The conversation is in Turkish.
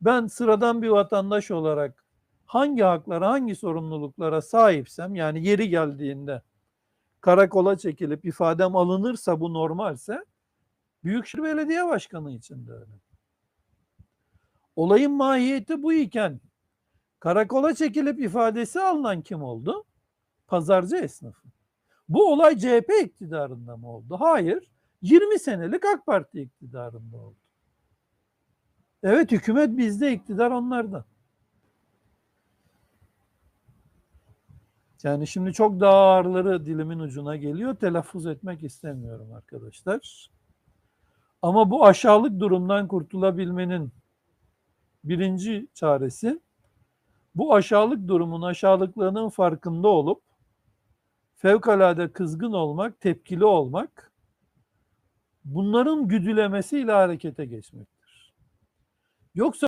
Ben sıradan bir vatandaş olarak hangi haklara, hangi sorumluluklara sahipsem yani yeri geldiğinde karakola çekilip ifadem alınırsa bu normalse Büyükşehir Belediye Başkanı için de öyle. Olayın mahiyeti bu iken karakola çekilip ifadesi alınan kim oldu? Pazarcı esnafı. Bu olay CHP iktidarında mı oldu? Hayır. 20 senelik AK Parti iktidarında oldu. Evet hükümet bizde, iktidar onlarda. Yani şimdi çok daha ağırları dilimin ucuna geliyor. Telaffuz etmek istemiyorum arkadaşlar. Ama bu aşağılık durumdan kurtulabilmenin birinci çaresi bu aşağılık durumun aşağılıklığının farkında olup fevkalade kızgın olmak, tepkili olmak bunların güdülemesiyle harekete geçmektir. Yoksa